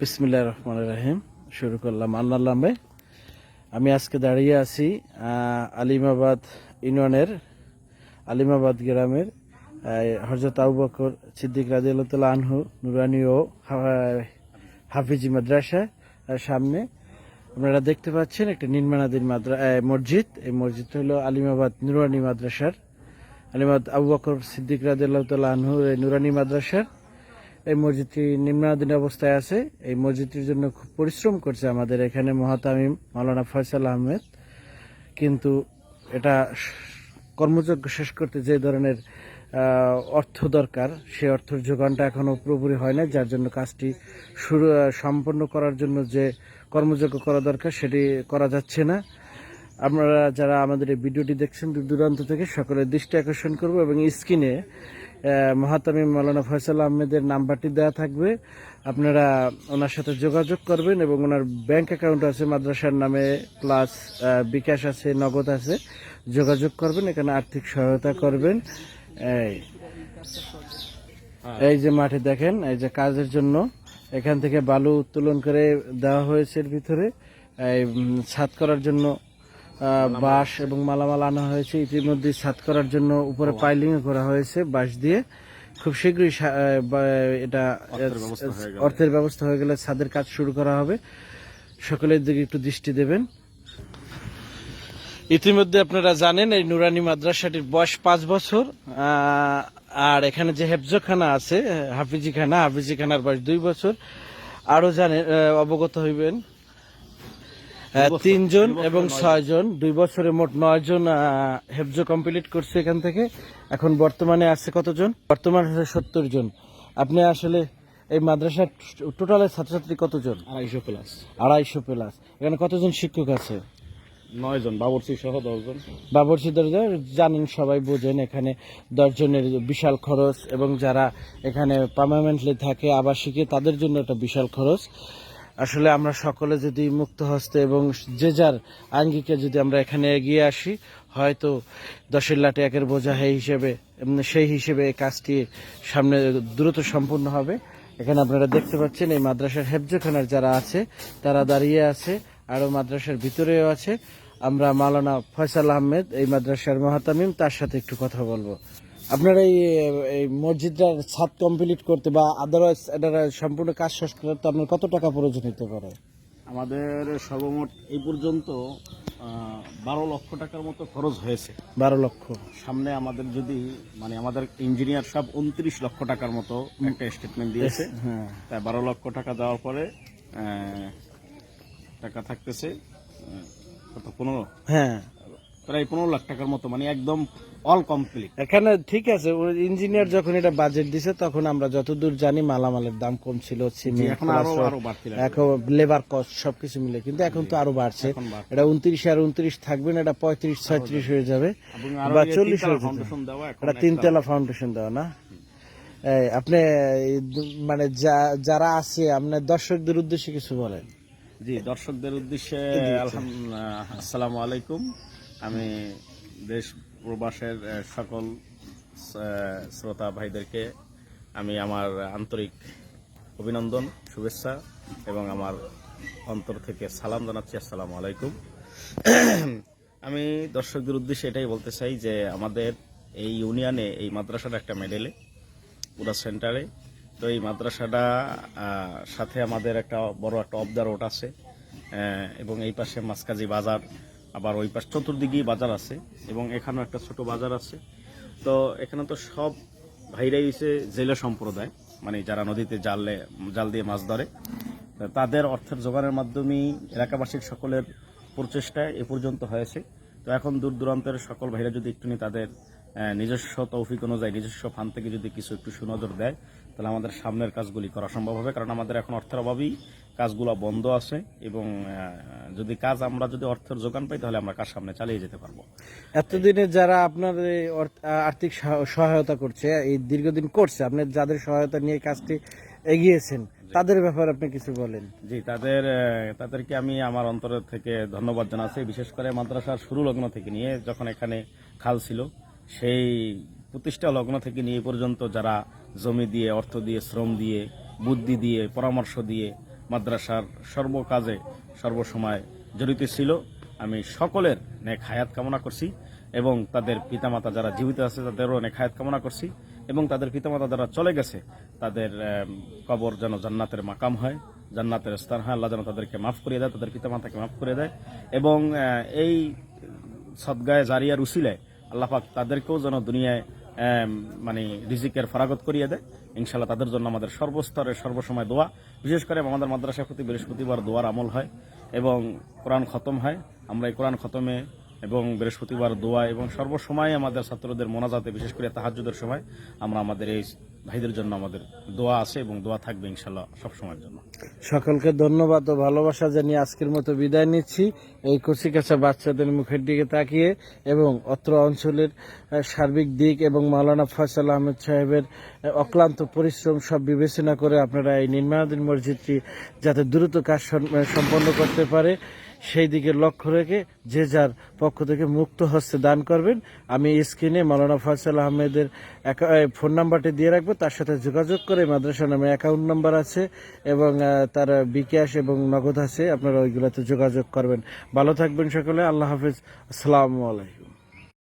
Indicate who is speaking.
Speaker 1: বিসমিল্লাহ রহমান রাহিম, শুরু করলাম। আল্লাহ ভাই আমি আজকে দাঁড়িয়ে আছি আলিমাবাদ ইউনিয়নের, আলিমাবাদ গ্রামের হজরত আবু বকর সিদ্দিক রাজিউল্লাহ আনহু নুরানি ও হাফিজি মাদ্রাসা সামনে। আপনারা দেখতে পাচ্ছেন একটা নির্মাণাধীন মাদ্রা মসজিদ। এই মসজিদটা হলো আলিমাবাদ নুরানি মাদ্রাসার। আলিমাবাদ আবু বকর সিদ্দিক রাজিউল্লাহ আনহুর এই নুরানি মাদ্রাসার। এই মসজিদটি নিম্নাধীন অবস্থায় আছে। এই মসজিদটির জন্য খুব পরিশ্রম করছে আমাদের এখানে মহাতামিম মাওলানা ফয়সাল আহমেদ। কিন্তু এটা কর্মযজ্ঞ শেষ করতে যে ধরনের অর্থ দরকার সেই অর্থের যোগানটা এখনও পুরোপুরি হয় না যার জন্য কাজটি শুরু সম্পন্ন করার জন্য যে কর্মযজ্ঞ করা দরকার, সেটি করা যাচ্ছে না। আপনারা যারা আমাদের এই ভিডিওটি দেখছেন, দূর দূরান্ত থেকে সকলের দৃষ্টি আকর্ষণ করব এবং স্ক্রিনে মহাতামিম মৌলানা ফয়সাল আহমেদের নাম্বারটি দেওয়া থাকবে। আপনারা ওনার সাথে যোগাযোগ করবেন এবং ওনার ব্যাংক অ্যাকাউন্ট আছে মাদ্রাসার নামে প্লাস বিকাশ আছে নগদ আছে। যোগাযোগ করবেন এখানে আর্থিক সহায়তা করবেন। এই। এই যে মাঠে দেখেন এই যে কাজের জন্য এখান থেকে বালু উত্তোলন করে দেওয়া হয়েছে এর ভিতরে। এই ছাদ করার জন্য বাঁশ এবং মালামাল আনা হয়েছে। ইতিমধ্যে ছাদ করার জন্য উপরে পাইলিং করা হয়েছে বাঁশ দিয়ে। খুব শীঘ্রই এটা অর্থের ব্যবস্থা হয়ে গেলে। ছাদের কাজ শুরু করা হবে। সকলের দিকে একটু দৃষ্টি দেবেন। ইতিমধ্যে আপনারা জানেন এই নুরানি মাদ্রাসাটির বয়স পাঁচ বছর। আহ, আর এখানে যে হেফজখানা আছে হাফিজিখানা হাফিজিখানার বয়স দুই বছর। আরও জানেন অবগত হইবেন। তিনজন এবং ছয়জন দুই বছরে মোট নয় জন হেফজ কমপ্লিট করছে এখান থেকে। এখন বর্তমানে আছে কতজন? বর্তমানে আছে সত্তর জন। আপনি আসলে এই মাদ্রাসার টোটালের ছাত্রছাত্রী কতজন?
Speaker 2: আড়াইশো প্লাস
Speaker 1: আড়াইশো প্লাস এখানে কতজন শিক্ষক আছে?
Speaker 2: নয় জন বাবরচি সহ দশজন
Speaker 1: বাবরচি দরজা জানেন সবাই বোঝেন এখানে দশজনের বিশাল খরচ এবং যারা এখানে পার্মানেন্টলি থাকে আবাসিকে তাদের জন্য একটা বিশাল খরচ। আসলে আমরা সকলে যদি মুক্ত হস্তে এবং যে যার আঙ্গিকে যদি আমরা এখানে এগিয়ে আসি, হয়তো দশের লাটে একের বোঝা সেই হিসেবে সেই হিসেবে এই কাজটি সামনে দ্রুত সম্পূর্ণ হবে। এখানে আপনারা দেখতে পাচ্ছেন এই মাদ্রাসার হেফজখানার যারা আছে, তারা দাঁড়িয়ে আছে, আরও মাদ্রাসার ভিতরেও আছে। আমরা মালানা ফয়সাল আহমেদ, এই মাদ্রাসার মহাতামিম, তার সাথে একটু কথা বলব। আপনার এই এই মসজিদটার ছাদ কমপ্লিট করতে বা আদারওয়াইজ এটার সম্পূর্ণ কাজ শেষ করতে আপনার কত টাকা প্রয়োজন হতে পারে?
Speaker 2: আমাদের সর্বমোট এই পর্যন্ত বারো লক্ষ টাকার মতো খরচ হয়েছে।
Speaker 1: বারো লক্ষ।
Speaker 2: সামনে আমাদের যদি মানে আমাদের ইঞ্জিনিয়ার সব উনত্রিশ লক্ষ টাকার মতো একটা স্টেটমেন্ট দিয়েছে।
Speaker 1: হ্যাঁ।
Speaker 2: তাই বারো লক্ষ টাকা দেওয়ার পরে টাকা থাকতেছে কত পনেরো?
Speaker 1: হ্যাঁ।
Speaker 2: প্রায় পনেরো লাখ টাকার মতো মানে একদম অল কমপ্লিট
Speaker 1: এখানে ঠিক আছে ইঞ্জিনিয়ার যখন এটা বাজেট দিছে তখন আমরা যতদূর জানি মালামালের দাম কম ছিল
Speaker 2: এখন আরও আরও
Speaker 1: এখন লেবার কস্ট সবকিছু মিলে কিন্তু এখন তো আরও বাড়ছে। এটা উনত্রিশ আর উনত্রিশ থাকবে না এটা পঁয়ত্রিশ ছয়ত্রিশ হয়ে যাবে বা চল্লিশ হয়ে এটা তিনতলা ফাউন্ডেশন দেওয়া না? আপনি মানে যারা আছে আপনার দর্শকদের উদ্দেশ্যে কিছু বলেন।
Speaker 2: জি দর্শকদের উদ্দেশ্যে আলহামদুলিল্লাহ আসসালামু আলাইকুম। আমি দেশ প্রবাসের সকল শ্রোতা ভাইদেরকে আমি আমার আন্তরিক অভিনন্দন, শুভেচ্ছা এবং আমার অন্তর থেকে সালাম জানাচ্ছি। আসসালামু আলাইকুম। আমি দর্শকদের উদ্দেশ্যে এটাই বলতে চাই যে আমাদের এই ইউনিয়নে এই মাদ্রাসাটা একটা মেডেলে, পুরা সেন্টারে। তো এই মাদ্রাসাটা সাথে আমাদের একটা বড় একটা অফ দ্য রোড আছে এবং এই পাশে মাসকাজি বাজার আবার ওই পাশ চতুর্দিকেই বাজার আছে এবং এখানেও একটা ছোট বাজার আছে। তো এখানে তো সব ভাইরাই হচ্ছে জেলে সম্প্রদায় মানে যারা নদীতে জালে, জাল দিয়ে মাছ ধরে। তাদের অর্থের জোগানের মাধ্যমেই এলাকাবাসীর সকলের প্রচেষ্টায় এ পর্যন্ত হয়েছে। তো এখন দূর দূরান্তের সকল ভাইরা যদি একটু তাদের নিজস্ব তৌফিক অনুযায়ী, নিজস্ব ফান থেকে যদি কিছু একটু সুনজর দেয় তাহলে আমাদের সামনের কাজগুলি করা সম্ভব হবে কারণ আমাদের এখন অর্থের অভাবেই। কাজগুলো বন্ধ আছে এবং যদি কাজ আমরা যদি অর্থের যোগান পাই তাহলে আমরা কাজ সামনে চালিয়ে যেতে পারব।
Speaker 1: এতদিনে যারা আপনার এই অর্থ- আর্থিক সহ- সহায়তা করছে এই দীর্ঘদিন করছে আপনি যাদের সহায়তা নিয়ে কাজটি এগিয়েছেন তাদের ব্যাপারে আপনি কিছু বলেন।
Speaker 2: জি তাদের তাদেরকে আমি আমার অন্তরের থেকে ধন্যবাদ জানাচ্ছি বিশেষ করে মাদ্রাসার শুরু লগ্ন থেকে নিয়ে যখন এখানে খাল ছিল সেই প্রতিষ্ঠা লগ্ন থেকে নিয়ে পর্যন্ত যারা জমি দিয়ে, অর্থ দিয়ে, শ্রম দিয়ে, বুদ্ধি দিয়ে, পরামর্শ দিয়ে মাদ্রাসার সর্বকাজে সর্বসময় জড়িত ছিল, আমি সকলের নেক হায়াত কামনা করছি এবং তাদের পিতামাতা যারা জীবিত আছে তাদেরও নেক হায়াত কামনা করছি এবং তাদের পিতামাতা যারা চলে গেছে তাদের কবর যেন জান্নাতের মাকাম হয়, জান্নাতের স্থান হয়। আল্লাহ যেন তাদেরকে মাফ করে দেয়, তাদের পিতামাতাকে মাফ করে দেয় এবং এই সদগায়ে জারিয়ার উসিলায় আল্লাহ পাক তাদেরকেও যেন দুনিয়ায় মানে রিজিকের ফরাগত করিয়ে দেয়। ইনশাল্লাহ তাদের জন্য আমাদের সর্বস্তরে সর্বসময় দোয়া। বিশেষ করে আমাদের মাদ্রাসার প্রতি বৃহস্পতিবার দোয়ার আমল হয় এবং কোরআন খতম হয়। আমরা এই কোরআন খতমে এবং বৃহস্পতিবার দোয়া এবং সর্বসময় আমাদের ছাত্রদের মোনাজাতে, বিশেষ করে তাহাজুদের সময়, আমরা আমাদের এই ভাইদের জন্য আমাদের দোয়া আছে এবং দোয়া থাকবে ইনশাল্লাহ সবসময়ের জন্য।
Speaker 1: সকলকে ধন্যবাদ ও ভালোবাসা জানিয়ে আজকের মতো বিদায় নিচ্ছি। এই কচিকাছা বাচ্চাদের মুখের দিকে তাকিয়ে এবং অত্র অঞ্চলের সার্বিক দিক এবং মাওলানা ফয়সাল আহমেদ সাহেবের অক্লান্ত পরিশ্রম সব বিবেচনা করে আপনারা এই নির্মাণাধীন মসজিদটি যাতে দ্রুত কাজ সম- সম্পন্ন করতে পারে। সেই দিকে লক্ষ্য রেখে যে যার পক্ষ থেকে মুক্ত হস্তে দান করবেন, আমি স্ক্রিনে মাওলানা ফয়সাল আহমেদের ফোন নাম্বারটি দিয়ে রাখব। তার সাথে যোগাযোগ করে মাদ্রাসা নামে অ্যাকাউন্ট নাম্বার আছে এবং তার বিকাশ এবং নগদ আছে। আপনারা ওইগুলোতে যোগাযোগ করবেন। ভালো থাকবেন সকলে। আল্লাহ হাফিজ। আসসালামু আলাইকুম।